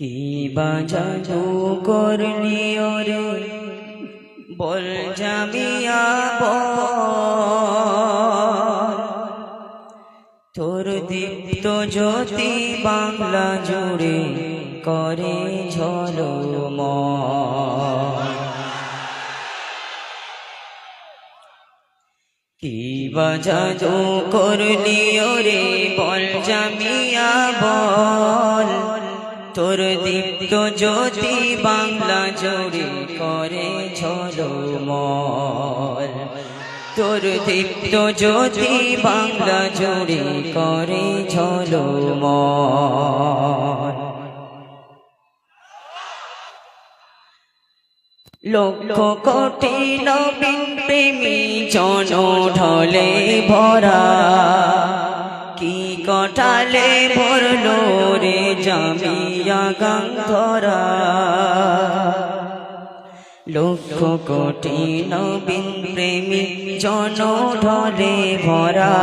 কি বাজাদু করলি ওরে বল জামিয়া তোর দীপ্ত জ্যোতি বাংলা জুড়ে করে ঝলম কি বাজাদু করলি ওরে বল জামিয়া বল। তোর দীপ্ত জ্যোতি বাংলা জোরে করে ঝলমল। তোর দীপ্ত জ্যোতি বাংলা জোরে করে ঝলমল। লক্ষ কোটি নবীন প্রেমী জন ঢলে ভরা। কটালে ভরলো রে জামিয়া গঙ্গরা। লক্ষ কোটি নবীন প্রেমী জন ঢলে ভরা।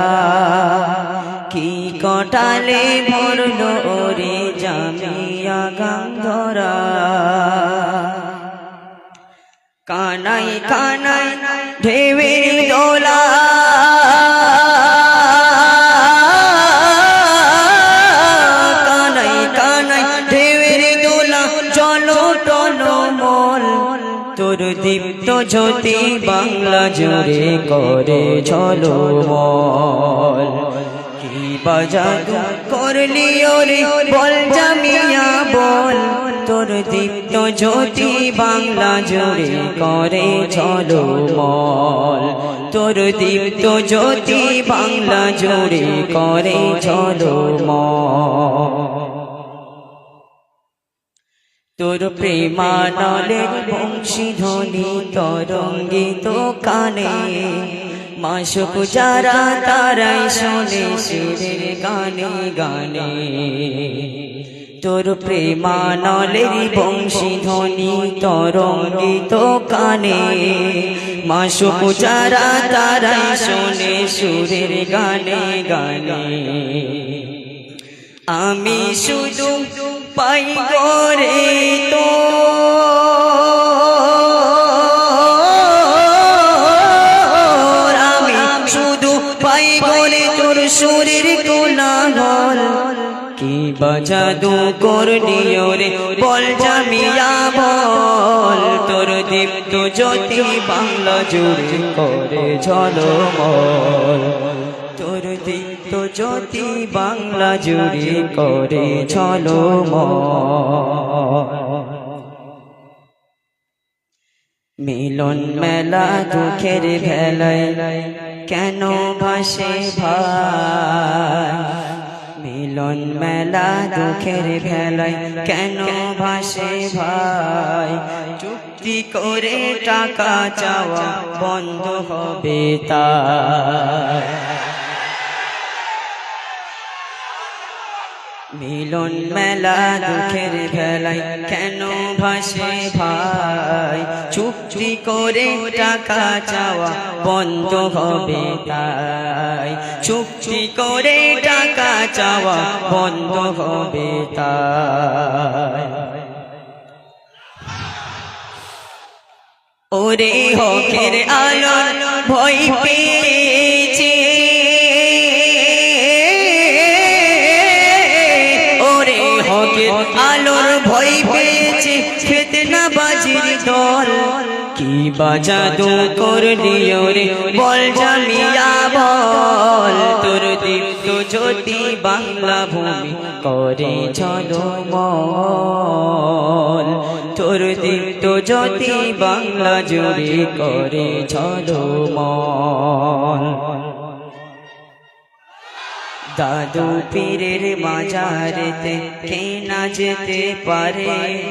কি কটালে ভরলো রে জামিয়া গঙ্গরা। কানাই কানাই ঢেউের জ্যোতি বাংলা জুড়ে করে চলো মল, কি বাজাদু করলি ওরে বল জামিয়া বল। তোর দীপ্ত জ্যোতি বাংলা জুড়ে করে চলো মল, তোর দীপ্ত জ্যোতি বাংলা জুড়ে করে চলো মল। তোর প্রেমানলের বংশীধ্বনি তরঙ্গিত কানে মাসুক যারা তারাই শোনে শিরের গানে গানে। তোর প্রেমানলের বংশীধ্বনি তরঙ্গিত কানে মাসুক যারা তারাই শোনে সুরের গানে গানে। আমি শুধু পাই করে তো। আমি শুধু পাই করে তোর শরীর কোলাহল কি বাজাদু করলি ওরে বল জামিয়া বল। তোর দীপ্ত জ্যোতি বাংলা জুড়ে করে ঝলমল। জ্যোতি বাংলা জুড়ে করে ঝলমল মিলন মেলা দুঃখের ভেলায় কেন ভাসে ভাই? মিলন মেলা দুঃখের ভেলায় কেন ভাসে ভাই? চুক্তি করে টাকা চাওয়া বন্ধ হবে তাই। মিলন মেলা দুঃখের ভেলায় কেন ভাসে ভাই? চুক্তি করে টাকা চাওয়া বন্ধ হবে তাই। চুক্তি করে টাকা চাওয়া বন্ধ হবে তাই। ওরে হকের আলো ভয় বাজাদু করলি ওরে, বল জামিয়া, বল। তোর দীপ্ত জ্যোতি বাংলা ভূমি করে চলো মল তোর দীপ্ত জ্যোতি বাংলা জুড়ে করে চলো মল দাদু পীরের মাজারেতে কে না যেতে পারে?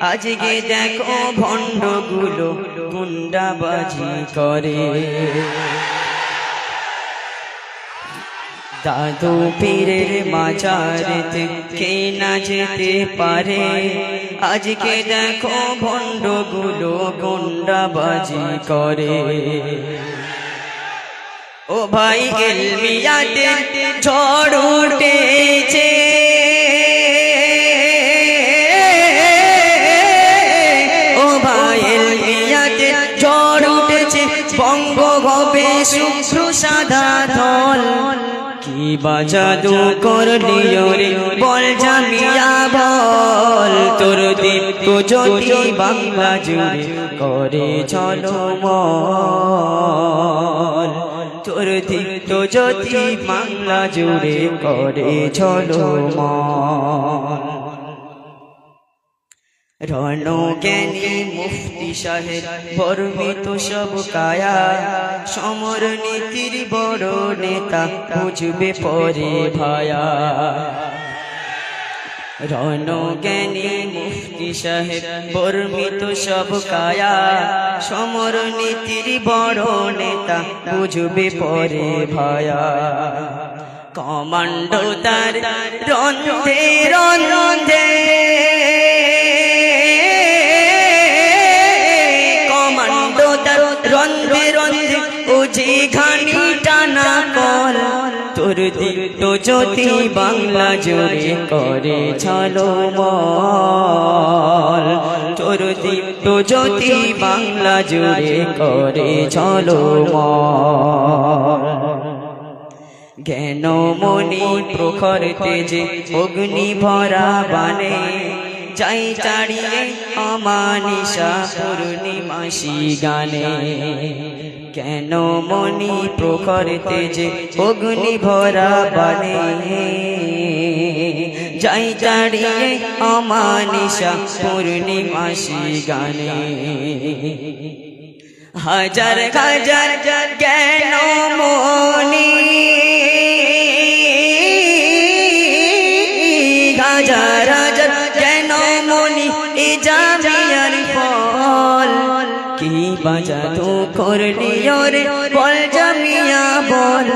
আজকে দেখো ভণ্ডগুলো গুন্ডাবাজি করে। দাদু পীরের মাজারেতে কে না যেতে পারে? আজকে দেখো ভণ্ডগুলো গুন্ডাবাজি করে। ও ভাই, এলমিয়াতে ঝড় উঠেছে। হবে শুভ্র সাদা দল কি বাজাদু করলি রে, বল জামিয়া বল। তোর দীপ্ত জ্যোতি বাংলা জুড়ে করে চলো মল। তোর দীপ্ত জ্যোতি বাংলা জুড়ে করে চলো মল রণ জ্ঞানী মুফতি সাহেব বর্মিত সব কায়া। সমর নীতির বড় নেতা বুঝবে পরে ভায়া। রণ জ্ঞানী মুফতি সাহেব বর্মিত সব কায়া। সমর নীতির বড় নেতা বুঝবে পরে ভায়া। কমান্ডো তার রন্ধে রন্ধে। তোর দীপ্ত জ্যোতি বাংলা জোরে করে চলো মল। তোর দীপ্ত জ্যোতি বাংলা জোরে করে চলো মল। জ্ঞান মনি প্রখর তেজে অগ্নি ভরা বানে যাই চাড়িয়ে অমানিসা পূর্ণিমাসি গানে। কেন মনি প্রখর তেজে অগ্নি ভরা বানে যাই চাড়িয়ে অমানিসা পূর্ণিমাসি গানে। হাজার হাজার জ্ঞান মনি? হাজার হাজার কি বাজা তো করলি রে বল জামিয়া, বল।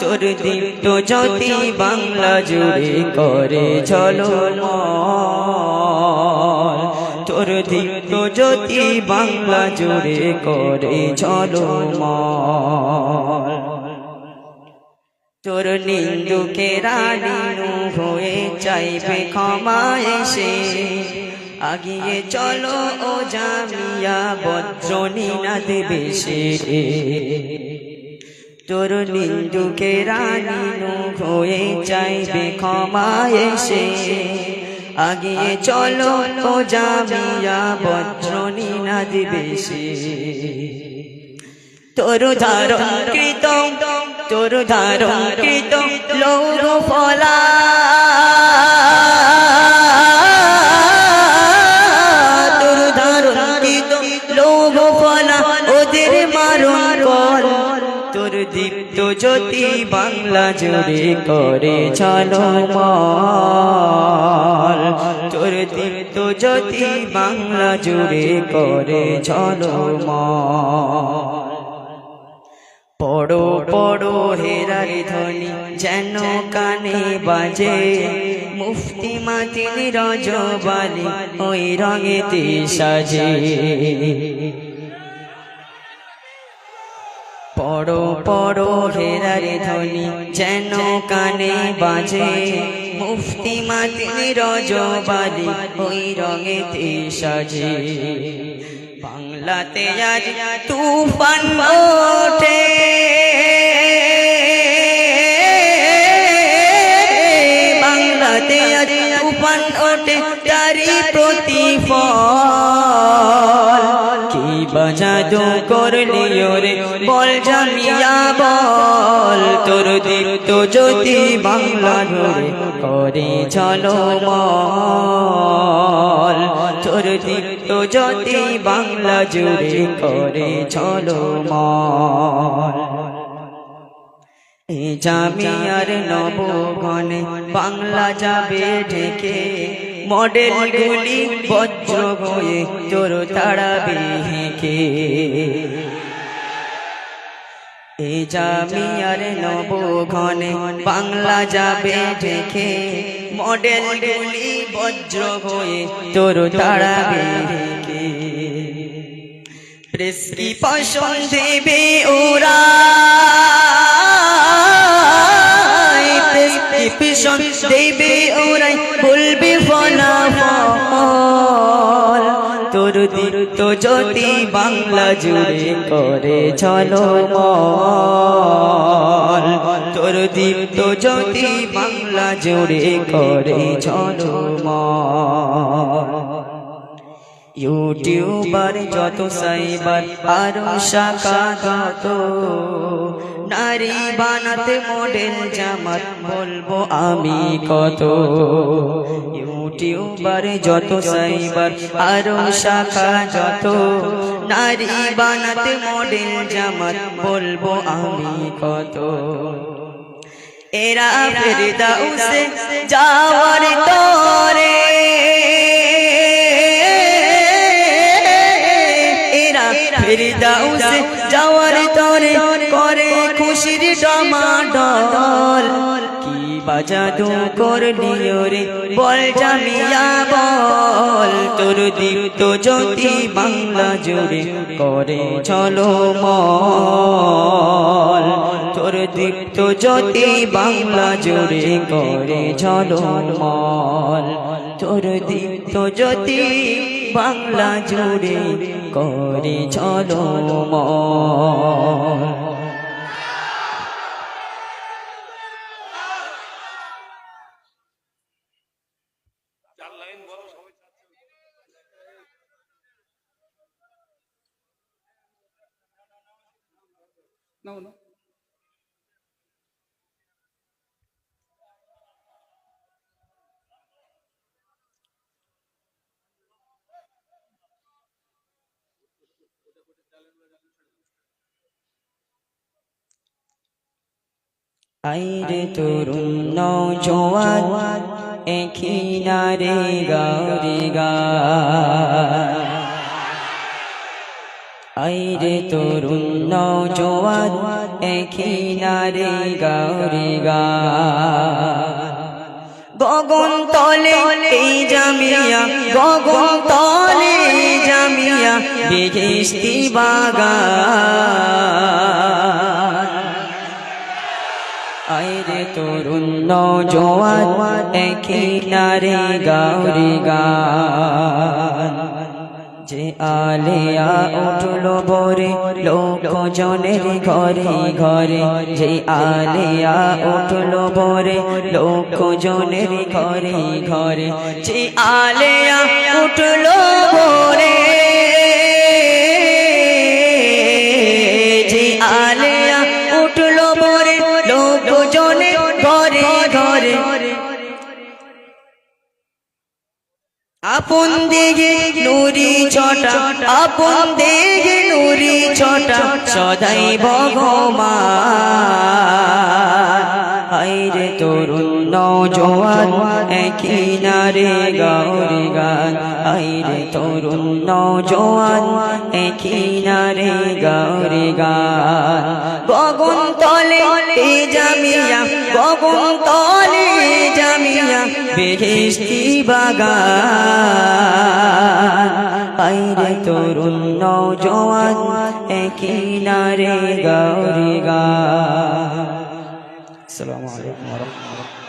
তোর দীপ্ত জ্যোতি বাংলা জুড়ে করে চলো তোর দীপ্ত জ্যোতি বাংলা জুড়ে করে চলো মল তোর নিন্দুকে রানীনু হয়ে চাইবে ক্ষমা এসে। আগিয়ে চলো ও জামিয়া বজ্রনী না দেবে সে তোর নিন্দুকে রানীনু হয়ে চাইবে ক্ষমা এসে। আগিয়ে চলো ও জামিয়া বজ্রনী না দেবে সে তোর ধারণ কৃত তোর ধারণ কৃত লৌহ ফলা। জ্যোতি বাংলা জুড়ে করে চলো তোর দীপ্ত জ্যোতি বাংলা জুড়ে করে চলো পড়ো পড়ো হেরার ধ্বনি যেন কানে বাজে। মুফতি মাতিন রজবালি, ওই রঙেতে সাজে। পড়ো পড়ো হেরার ধ্বনি, যেন কানে বাজে। মুফতি মাতিন রজবালি ওই রঙেতে সাজে। বাংলাতে আজ তুফান ওঠে। বাংলাতে আজ তুফান ওঠে তারি প্রতিফল বাজাদু করলি রে, বল জামিয়া, বল। তোর দীপ্ত জ্যোতি বাংলা ধরে করে চলো মল তোর দীপ্ত জ্যোতি বাংলা জুড়ে করে চলো মল জামিয়ার নবগণে বাংলা যাবে ঢেকে মডেল গুলি বজ্র হয়ে তোর তাড়াবে হেঁকে। এ জামিয়ার নবগণে বাংলা যাবে ঢেকে মডেল গুলি বজ্র হয়ে তোর তাড়াবে হেঁকে। প্রেসক্রিপশন দেবে ওরা? প্রেসক্রিপশন দেবে ওরাই, বলবে, ফলাফল। তোর দীপ্ত জ্যোতি বাংলা জুড়ে করে, চলো তোর দীপ্ত জ্যোতি বাংলা জুড়ে করে, চলো ইউটিউবার যত সাইবার, আরও শাখা যত নারী বানাতে মডেল জামাত বলব আমি কত। ইউটিউবার যত, সাইবার আরও শাখা যত। নারী বানাতে মডেল জামাত বলব আমি কত। এরা ফেরদাউসে যাওয়ার তরে এরা ফেরদাউসে যাওয়ার তরে খুশির ডমাডল। কি বাজাদু করলি রে বল জামিয়া বল। তোর দীপ্ত জ্যোতি বাংলা জুড়ে করে চলো মল। তোর দীপ্ত জ্যোতি বাংলা জুড়ে করে চলো মল। তোর দীপ্ত জ্যোতি বাংলা জুড়ে করে চলো মল। আইরে তরুণ নৌজওয়ান এখিনারে গারি গা আইরে তরুণ নৌজওয়ান এখিনারে গারি গা গগন তলে জামিয়া, গগন তলে জামিয়া বেহেস্তি বাগান। আইরে তরুণ নৌজওয়ান এখিনারে গারি গান। যে আলিয়া উঠল বরে লোক জনের ঘরে ঘরে। যে আলিয়া উঠল বরে লোক জনের ঘরে ঘরে। যে আলিয়া উঠল বরে আপন দিগে নুরি ছটা, আপন দিগে নুরি ছটা, সদাই ভগবান। হাইরে তরুণ নৌজওয়ান একিনারে গৌরি গান। হাইরে তরুণ নৌজওয়ান একিনারে গৌরি গান। গগন তলে জামিয়া গগন তলে বেহেস্তি বাগান। আইরে তরুণ নৌজওয়ান একিনারে গৌরী গা। আসসালামু আলাইকুম ওয়া রাহমাতুল্লাহ।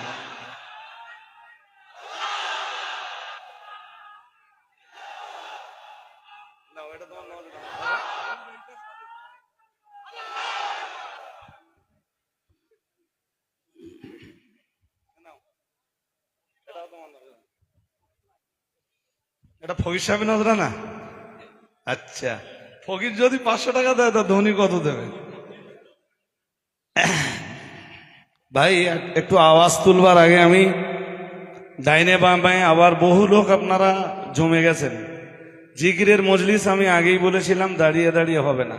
এটা ফকির সাহেব নজরা না? আচ্ছা। ফকির যদি পাঁচশো টাকা দেয়, তা ধনী কত দেবে? ভাই, একটু আওয়াজ তুলবার আগে আমি ডাইনে বামে আবার বহু লোক আপনারা জমে গেছেন। জিকিরের মজলিস আমি আগেই বলেছিলাম, দাঁড়িয়ে দাঁড়িয়ে হবে না।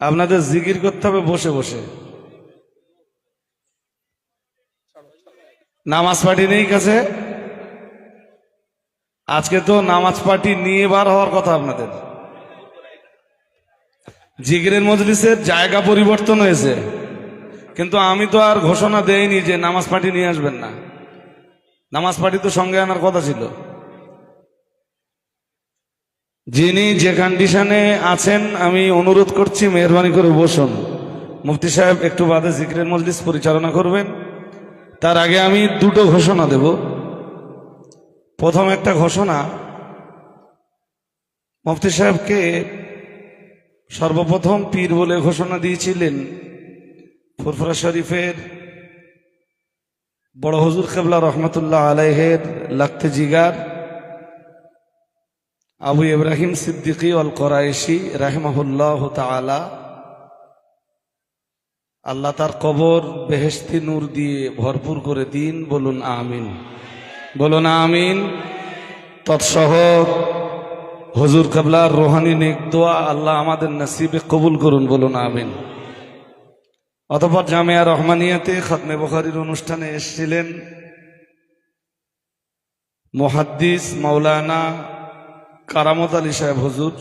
আপনাদের জিকির করতে হবে, বসে বসে। নামাজ পাঠিয়ে নেই কাছে? আজকে তো নামাজ পার্টি নিয়ে বার হওয়ার কথা আপনাদের। জিগরের মজলিসের জায়গা পরিবর্তন হয়েছে। কিন্তু আমি তো আর ঘোষণা দেইনি যে নামাজ পার্টি নিয়ে আসবেন না। নামাজ পার্টি তো সঙ্গে আনার কথা ছিল। যিনি যে কন্ডিশনে আছেন, আমি অনুরোধ করছি, মেহরবানি করে বসুন। মুফতি সাহেব, একটু বাদে জিক্রের মজলিস পরিচালনা করবেন। তার আগে আমি দুটো ঘোষণা দেব। প্রথম একটা ঘোষণা মুফতি সাহেবকে সর্বপ্রথম পীর বলে ঘোষণা দিয়েছিলেন ফুরফুরা শরীফের বড় হজুর কেবলা রহমতুল্লাহ আলাইহের লাখতে জিগার আবু ইব্রাহিম সিদ্দিকী অল করায়েশি রাহিমাহুল্লাহ তালা আল্লাহ তার কবর বেহেস্তি নূর দিয়ে ভরপুর করে দিন, বলুন আমিন। বলুন আমিন। তৎসহ হজুর কাবলার রোহানি নেক দোয়া আল্লাহ আমাদের নসিবে কবুল করুন বলুন আমিন। অতপর জামিয়া রহমানিয়াতে খতমে বখারির অনুষ্ঠানে এসেছিলেন মুহাদ্দিস মাওলানা কারামত আলী সাহেব হজুর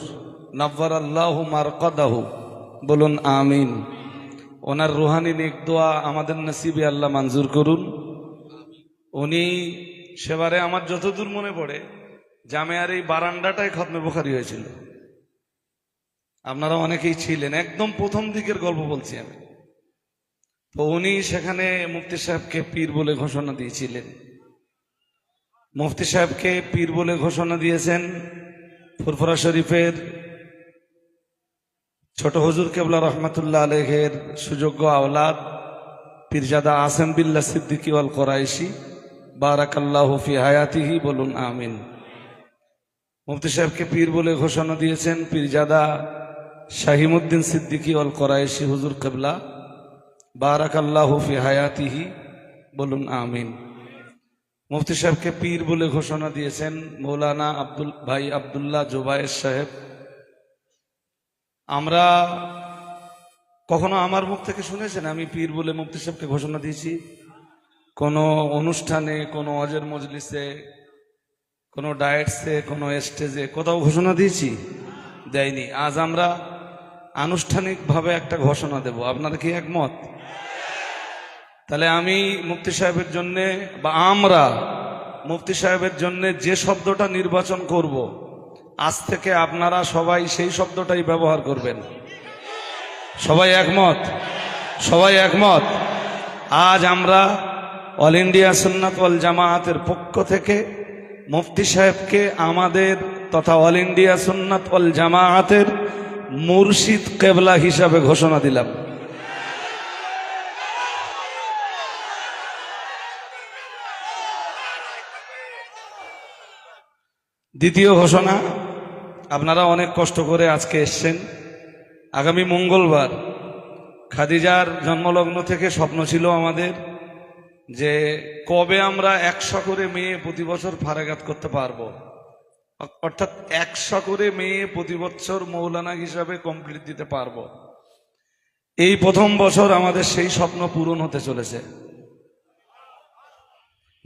নব্বর আল্লাহ মারকদাহু। বলুন আমিন। ওনার রুহানি নেক দোয়া আমাদের নসিবে আল্লাহ মঞ্জুর করুন। উনি সেবারে আমার যতদূর মনে পড়ে, জামেয়ার এই বারান্দাটাই খতমে বোখারি হয়েছিল। আপনারা অনেকেই ছিলেন, একদম প্রথম দিকের গল্প বলছি আমি। তো উনি সেখানে মুফতি সাহেবকে পীর বলে ঘোষণা দিয়েছিলেন। মুফতি সাহেবকে পীর বলে ঘোষণা দিয়েছেন ফুরফুরা শরীফের ছোট হজুর কেবলা রহমাতুল্লাহ আলহের সুযোগ্য আওলাদ, পীরজাদা আসেম বিল্লা সিদ্দিকি ওয়াল কোরাইশি। বারাকাল্লাহ ফি হায়াতিহি, বলুন আমিন। মুফতি সাহেবকে পীর বলে ঘোষণা দিয়েছেন, পীরজাদা শাহিমুদ্দিন সিদ্দিকি ওয়াল কোরাইশি হুজুর কেবলা। বারাকাল্লাহ ফি হায়াতিহি, বলুন আমিন। মুফতি সাহেবকে পীর বলে ঘোষণা দিয়েছেন, মৌলানা আব্দুল, ভাই আবদুল্লাহ জোবায়ের সাহেব। আমরা কখনো আমার মুখ থেকে শুনেছেন? আমি পীর বলে মুফতি সাহেবকে ঘোষণা দিয়েছি। কোনো অনুষ্ঠানে, কোনো অজের মজলিসে, কোনো ডায়েটসে, কোনো স্টেজে কোথাও ঘোষণা দিয়েছি? দেয়নি। আজ আমরা আনুষ্ঠানিকভাবে একটা ঘোষণা দেব। আপনারা কি একমত? তাহলে আমি মুফতি সাহেবের জন্য বা আমরা মুফতি সাহেবের জন্য যে শব্দটা নির্বাচন করব, আজ থেকে আপনারা সবাই সেই শব্দটাই ব্যবহার করবেন। সবাই একমত? সবাই একমত? আজ আমরা অল ইন্ডিয়া সুন্নাত ওয়াল জামায়াতের পক্ষ থেকে মুফতি সাহেবকে আমাদের তথা অল ইন্ডিয়া সুন্নাত ওয়াল জামায়াতের মুর্শিদ কেবলা হিসাবে ঘোষণা দিলাম। দ্বিতীয় ঘোষণা, আপনারা অনেক কষ্ট করে আজকে এসছেন। আগামী মঙ্গলবার খাদিজার জন্মলগ্ন থেকে স্বপ্ন ছিল আমাদের যে কবে আমরা একশো করে মেয়ে প্রতি বছর ফারাগাত করতে পারব? অর্থাৎ একশো করে মেয়ে প্রতি বছর মৌলানা হিসাবে কমপ্লিট দিতে পারব। এই প্রথম বছর আমাদের সেই স্বপ্ন পূরণ হতে চলেছে।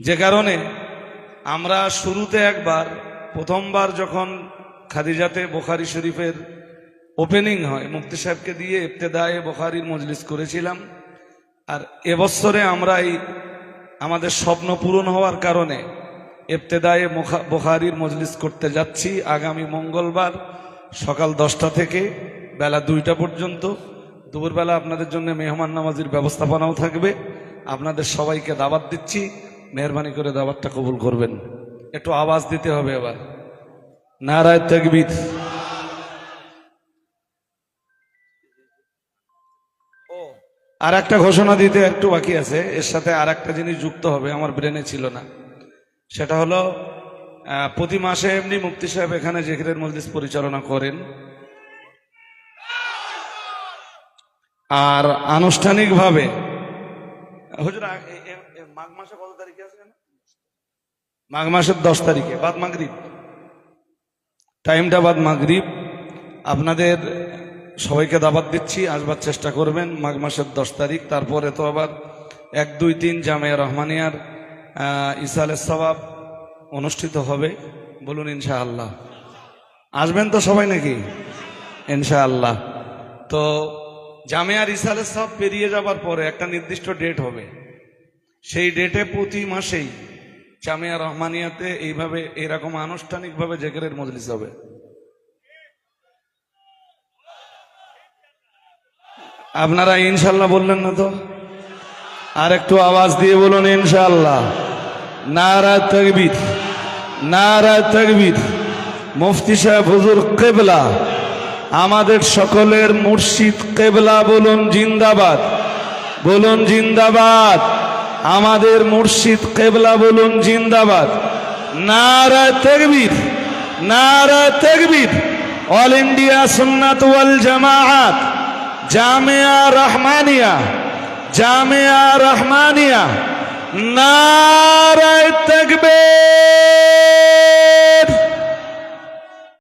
যে কারণে আমরা শুরুতে একবার, প্রথমবার যখন খাদিজাতে বোখারি শরীফের ওপেনিং হয়, মুফতি সাহেবকে দিয়ে ইবতেদায়ে বোখারির মজলিস করেছিলাম, আর এবছরে আমরা এই আমাদের স্বপ্ন পূরণ হওয়ার কারণে মুখা- বোখারির মজলিস করতে যাচ্ছি আগামী মঙ্গলবার সকাল দশটা থেকে বেলা দুইটা পর্যন্ত। দুপুরবেলা আপনাদের জন্য মেহমান নামাজির ব্যবস্থাপনাও থাকবে। আপনাদের সবাইকে দাওয়াত দিচ্ছি। মেহরবানি করে দাওয়াতটা কবুল করবেন। একটু আওয়াজ দিতে হবে এবার। নারায় তকবির। আর একটা ঘোষণা দিতে একটু বাকি আছে। এর সাথে আর একটা জিনিস যুক্ত হবে, আমার ব্রেনে ছিল না। সেটা হলো প্রতি মাসে এমনি মুক্তি সাহেব এখানে জেকিরের মজলিস পরিচালনা করেন। আর আনুষ্ঠানিকভাবে, হুজুর মাঘ মাসে কত তারিখে আছে মাঘ মাসের দশ তারিখে, বাদ মাগরিব। টাইমটা বাদ মাগরিব। আপনাদের সবাইকে দাবাত দিচ্ছি আসবার চেষ্টা করবেন মাঘ মাসের দশ তারিখ। তারপরে তো আবার এক দুই তিন জামিয়া রহমানিয়ার আহ, ইসালের সবাব অনুষ্ঠিত হবে। বলুন ইনশাআল্লাহ। আসবেন তো সবাই নাকি? ইনশাআল্লাহ। তো জামিয়ার ইসালের সব পেরিয়ে যাবার পরে একটা নির্দিষ্ট ডেট হবে। সেই ডেটে প্রতি মাসেই জামিয়া রহমানিয়াতে এইভাবে এরকম আনুষ্ঠানিকভাবে জেকেরের মজলিস হবে। আপনারা ইনশাল্লাহ বললেন না তো? আর একটু আওয়াজ দিয়ে বলুন ইনশাল্লাহ। নারা তকবির নারা তকবির। মুফতি সাহেব, হুজুর কেবলা। আমাদের সকলের মুর্শিদ কেবলা বলুন জিন্দাবাদ। বলুন জিন্দাবাদ। আমাদের মুর্শিদ কেবলা বলুন জিন্দাবাদ। নারা তেকবীর নারা তেকবীর। অল ইন্ডিয়া সুন্নাত ওয়াল জামাআত জামিয়া রহমানিয়া জামিয়া রহমানিয়া নারায় তকবীর।